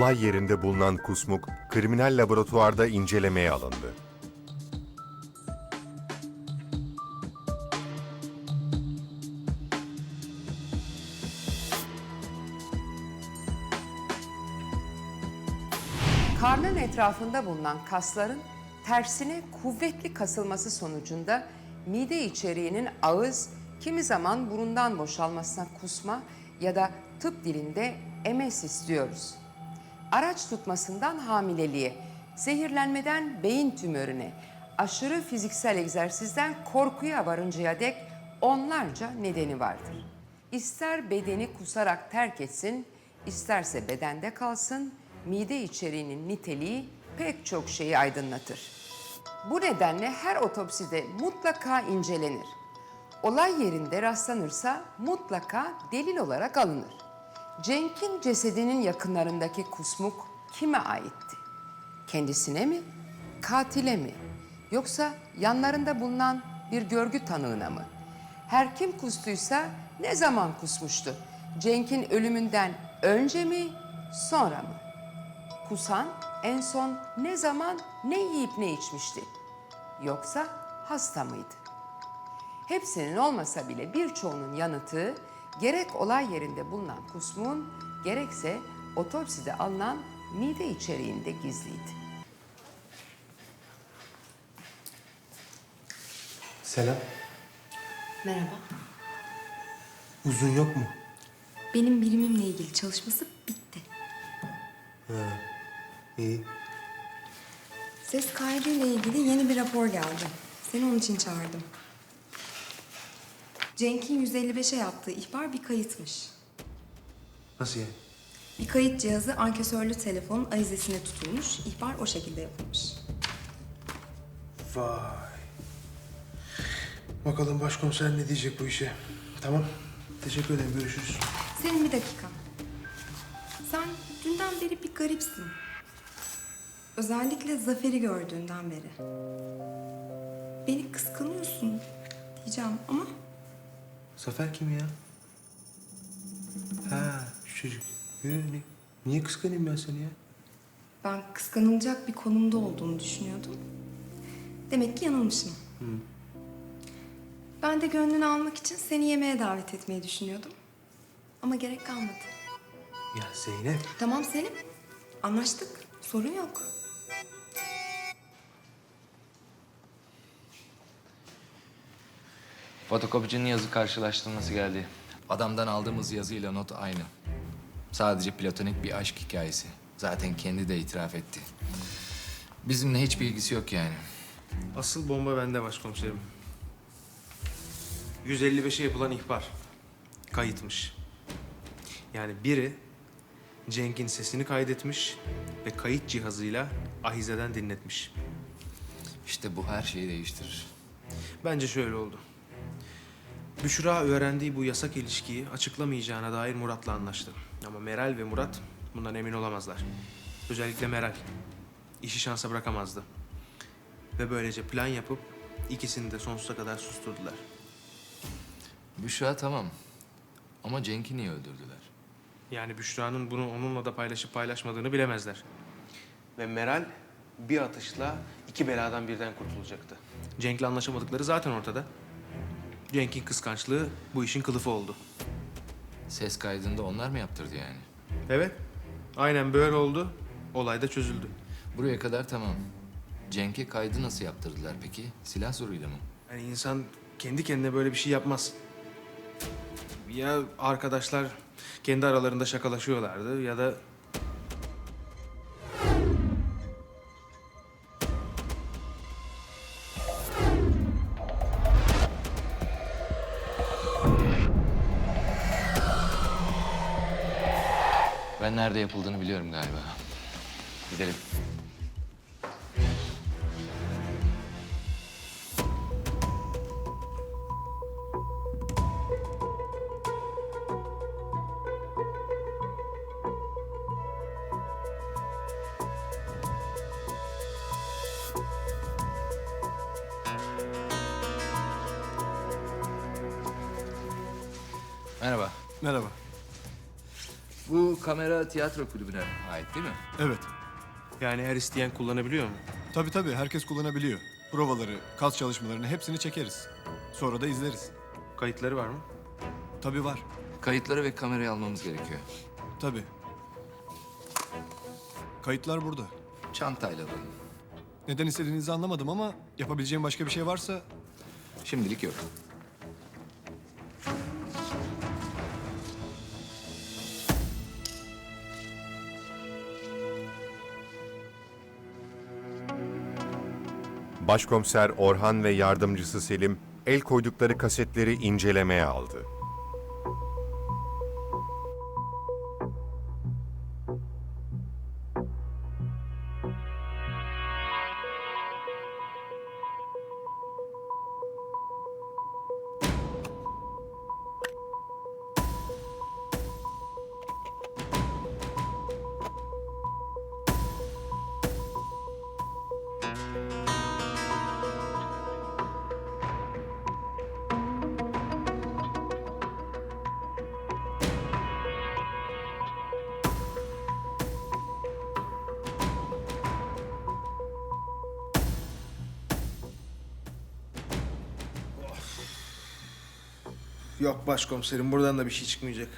Olay yerinde bulunan kusmuk kriminal laboratuvarda incelemeye alındı. Karnın etrafında bulunan kasların tersine kuvvetli kasılması sonucunda mide içeriğinin ağız, kimi zaman burundan boşalmasına kusma ya da tıp dilinde emesis diyoruz. Araç tutmasından hamileliğe, zehirlenmeden beyin tümörüne, aşırı fiziksel egzersizden korkuya varıncaya dek onlarca nedeni vardır. İster bedeni kusarak terk etsin, isterse bedende kalsın, mide içeriğinin niteliği pek çok şeyi aydınlatır. Bu nedenle her otopside mutlaka incelenir. Olay yerinde rastlanırsa mutlaka delil olarak alınır. Cenk'in cesedinin yakınlarındaki kusmuk kime aitti? Kendisine mi? Katile mi? Yoksa yanlarında bulunan bir görgü tanığına mı? Her kim kustuysa ne zaman kusmuştu? Cenk'in ölümünden önce mi, sonra mı? Kusan en son ne zaman ne yiyip ne içmişti? Yoksa hasta mıydı? Hepsinin olmasa bile birçoğunun yanıtı gerek olay yerinde bulunan kusmun gerekse otopside alınan mide içeriğinde gizliydi. Selam. Merhaba. Uzun yok mu? Benim birimimle ilgili çalışması bitti. İyi. Ses kaydıyla ilgili yeni bir rapor geldi. Seni onun için çağırdım. Cenk'in 155'e yaptığı ihbar bir kayıtmış. Nasıl yani? Bir kayıt cihazı ankesörlü telefonun ayizesine tutulmuş. İhbar o şekilde yapılmış. Vay. Bakalım başkomiser ne diyecek bu işe. Tamam. Teşekkür ederim. Görüşürüz. Senin bir dakika. Sen dünden beri bir garipsin. Özellikle Zafer'i gördüğünden beri. Beni kıskanıyorsun diyeceğim ama Zafer kim ya? Ha, şu çocuk. Yo, ni- niye kıskanayım ben seni ya? Ben kıskanılacak bir konumda olduğunu düşünüyordum. Demek ki yanılmışım. Ben de gönlünü almak için seni yemeğe davet etmeyi düşünüyordum. Ama gerek kalmadı. Ya Zeynep. Tamam Selim. Anlaştık. Sorun yok. Fotokopicinin yazı karşılaştırması geldi. Adamdan aldığımız yazıyla not aynı. Sadece platonik bir aşk hikayesi. Zaten kendi de itiraf etti. Bizimle hiçbir ilgisi yok yani. Asıl bomba bende başkomiserim. 155'e yapılan ihbar. Kayıtmış. Yani biri Cenk'in sesini kaydetmiş ve kayıt cihazıyla ahizeden dinletmiş. İşte bu her şeyi değiştirir. Bence şöyle oldu. Büşra öğrendiği bu yasak ilişkiyi açıklamayacağına dair Murat'la anlaştı. Ama Meral ve Murat bundan emin olamazlar. Özellikle Meral. İşi şansa bırakamazdı. Ve böylece plan yapıp ikisini de sonsuza kadar susturdular. Büşra tamam. Ama Cenk'i niye öldürdüler? Yani Büşra'nın bunu onunla da paylaşıp paylaşmadığını bilemezler. Ve Meral bir atışla iki beladan birden kurtulacaktı. Cenk'le anlaşamadıkları zaten ortada. Cenk'in kıskançlığı bu işin kılıfı oldu. Ses kaydında onlar mı yaptırdı yani? Evet. Aynen böyle oldu. Olay da çözüldü. Buraya kadar tamam. Cenk'e kaydı nasıl yaptırdılar peki? Silah zoruyla mı? Yani insan kendi kendine böyle bir şey yapmaz. Ya arkadaşlar kendi aralarında şakalaşıyorlardı ya da... Ben nerede yapıldığını biliyorum galiba. Gidelim. Merhaba. Merhaba. Bu kamera tiyatro kulübüne ait değil mi? Evet. Yani her isteyen kullanabiliyor mu? Tabii tabii herkes kullanabiliyor. Provaları, kas çalışmalarını hepsini çekeriz. Sonra da izleriz. Kayıtları var mı? Tabii var. Kayıtları ve kamerayı almamız gerekiyor. Tabii. Kayıtlar burada. Çantayla alalım. Neden istediğinizi anlamadım ama yapabileceğim başka bir şey varsa Şimdilik yok. Başkomiser Orhan ve yardımcısı Selim el koydukları kasetleri incelemeye aldı. Yok başkomiserim buradan da bir şey çıkmayacak.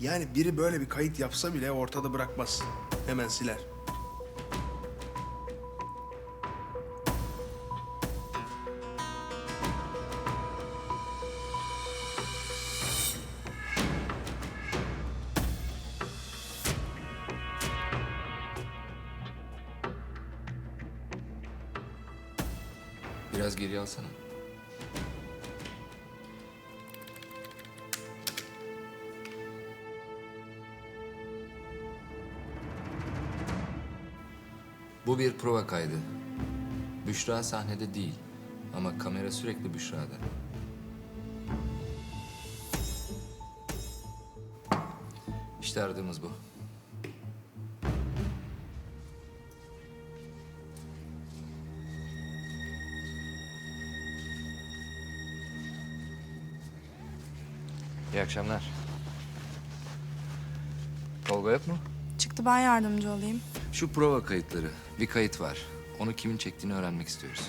Yani biri böyle bir kayıt yapsa bile ortada bırakmaz. Hemen siler. Biraz geri alsana. Bu bir prova kaydı. Büşra sahnede değil ama kamera sürekli Büşra'da. İşte aradığımız bu. İyi akşamlar. Tolga yok mu? Çıktı ben yardımcı olayım. Şu prova kayıtları. Bir kayıt var. Onu kimin çektiğini öğrenmek istiyoruz.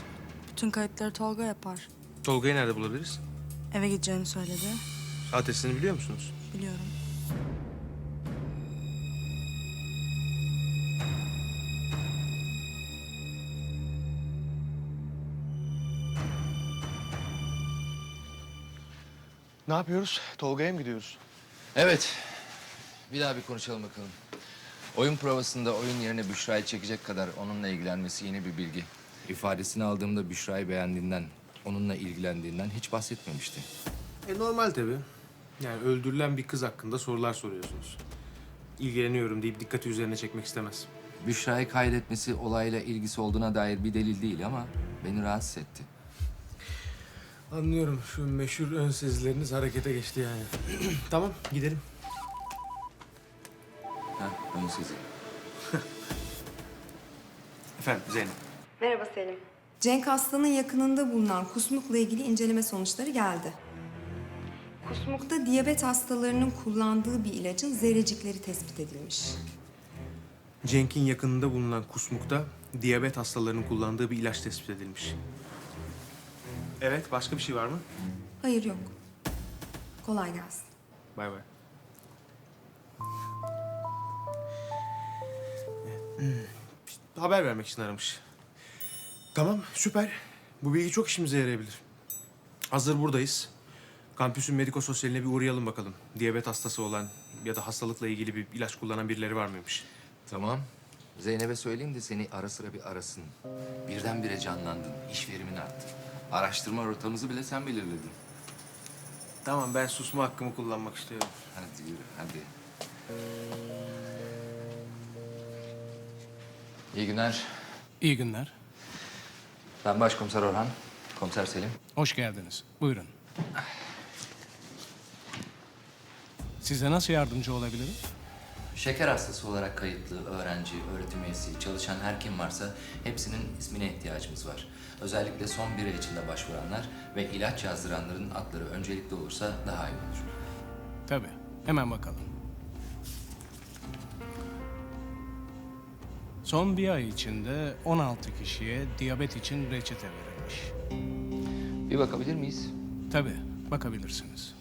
Bütün kayıtları Tolga yapar. Tolga'yı nerede bulabiliriz? Eve gideceğini söyledi. Adresini biliyor musunuz? Biliyorum. Ne yapıyoruz? Tolga'ya mı gidiyoruz? Evet. Bir daha bir konuşalım bakalım. Oyun provasında oyun yerine Büşra'yı çekecek kadar onunla ilgilenmesi yeni bir bilgi. İfadesini aldığımda Büşra'yı beğendiğinden, onunla ilgilendiğinden hiç bahsetmemişti. E normal tabii. Yani öldürülen bir kız hakkında sorular soruyorsunuz. İlgileniyorum deyip dikkati üzerine çekmek istemez. Büşra'yı kaydetmesi olayla ilgisi olduğuna dair bir delil değil ama beni rahatsız etti. Anlıyorum. Şu meşhur ön sezileriniz harekete geçti yani. tamam gidelim. Sezi. Efendim Zeynep. Merhaba Selim. Cenk Aslan'ın yakınında bulunan kusmukla ilgili inceleme sonuçları geldi. Kusmukta diyabet hastalarının kullandığı bir ilacın zerrecikleri tespit edilmiş. Cenk'in yakınında bulunan kusmukta diyabet hastalarının kullandığı bir ilaç tespit edilmiş. Evet, başka bir şey var mı? Hayır yok. Kolay gelsin. Bay bay. Haber vermek için aramış. Tamam, süper. Bu bilgi çok işimize yarayabilir. Hazır buradayız. Kampüsün medikososyaline bir uğrayalım bakalım. Diyabet hastası olan ya da hastalıkla ilgili bir ilaç kullanan birileri var mıymış? Tamam. Zeynep'e söyleyeyim de seni ara sıra bir arasın. Birdenbire canlandın, iş verimin arttı. Araştırma rotamızı bile sen belirledin. Tamam, ben susma hakkımı kullanmak istiyorum. Hadi yürü, hadi. İyi günler. İyi günler. Ben Başkomiser Orhan, Komiser Selim. Hoş geldiniz. Buyurun. Size nasıl yardımcı olabilirim? Şeker hastası olarak kayıtlı öğrenci, öğretim üyesi, çalışan her kim varsa hepsinin ismine ihtiyacımız var. Özellikle son bir ay içinde başvuranlar ve ilaç yazdıranların adları öncelikli olursa daha iyi olur. Tabii. Hemen bakalım. Son bir ay içinde 16 kişiye diyabet için reçete verilmiş. Bir bakabilir miyiz? Tabii, bakabilirsiniz.